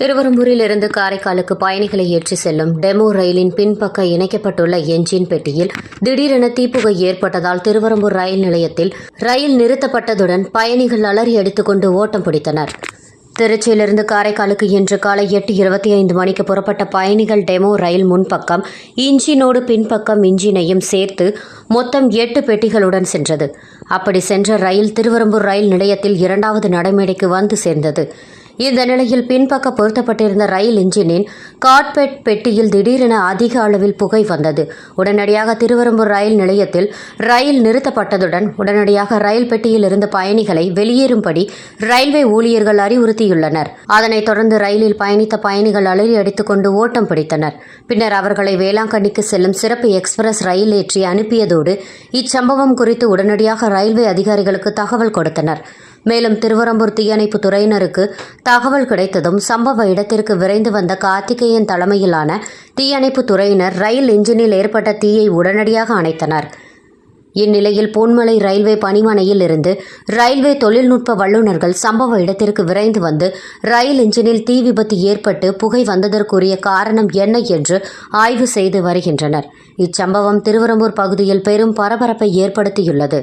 திருவரம்பூரிலிருந்து காரைக்காலுக்கு பயணிகளை ஏற்றி செல்லும் டெமோ ரயிலின் பின்பக்க இணைக்கப்பட்டுள்ள என்ஜின் பெட்டியில் திடீரென தீப்புகை ஏற்பட்டதால் திருவரம்பூர் ரயில் நிலையத்தில் ரயில் நிறுத்தப்பட்டதுடன் பயணிகள் அலறி அடித்துக்கொண்டு ஓட்டம் பிடித்தனர். திருச்சியிலிருந்து காரைக்காலுக்கு இன்று காலை எட்டு இருபத்தி ஐந்து மணிக்கு புறப்பட்ட பயணிகள் டெமோ ரயில் முன்பக்கம் இன்ஜினோடு பின்பக்கம் இன்ஜினையும் சேர்த்து மொத்தம் எட்டு பெட்டிகளுடன் சென்றது. அப்படி சென்ற ரயில் திருவரம்பூர் ரயில் நிலையத்தில் இரண்டாவது நடைமேடைக்கு வந்து சேர்ந்தது. இந்த நிலையில் பின்பக்க பொருத்தப்பட்டிருந்த ரயில் இன்ஜினின் காட்பெட் பெட்டியில் திடீரென அதிக அளவில் புகை வந்தது. உடனடியாக திருவரம்பூர் ரயில் நிலையத்தில் ரயில் நிறுத்தப்பட்டதுடன் உடனடியாக ரயில் பெட்டியில் இருந்த பயணிகளை வெளியேறும்படி ரயில்வே ஊழியர்கள் அறிவுறுத்தியுள்ளனர். அதனைத் தொடர்ந்து ரயிலில் பயணித்த பயணிகள் அலறி அடித்துக்கொண்டு ஓட்டம் பிடித்தனர். பின்னர் அவர்களை வேளாங்கண்ணிக்கு செல்லும் சிறப்பு எக்ஸ்பிரஸ் ரயில் ஏற்றி அனுப்பியதோடு இச்சம்பவம் குறித்து உடனடியாக ரயில்வே அதிகாரிகளுக்கு தகவல் கொடுத்தனர். மேலும் திருவரம்பூர் தீயணைப்பு துறையினருக்கு தகவல் கிடைத்ததும் சம்பவ இடத்திற்கு விரைந்து வந்த கார்த்திகேயன் தலைமையிலான தீயணைப்பு துறையினர் ரயில் இன்ஜினில் ஏற்பட்ட தீயை உடனடியாக அணைத்தனர். இந்நிலையில் பூன்மலை ரயில்வே பணிமனையில் இருந்து ரயில்வே தொழில்நுட்ப வல்லுநர்கள் சம்பவ இடத்திற்கு விரைந்து வந்து ரயில் இன்ஜினில் தீ விபத்து ஏற்பட்டு புகை வந்ததற்குரிய காரணம் என்ன என்று ஆய்வு செய்து வருகின்றனர். இச்சம்பவம் திருவரம்பூர் பகுதியில் பெரும் பரபரப்பை ஏற்படுத்தியுள்ளது.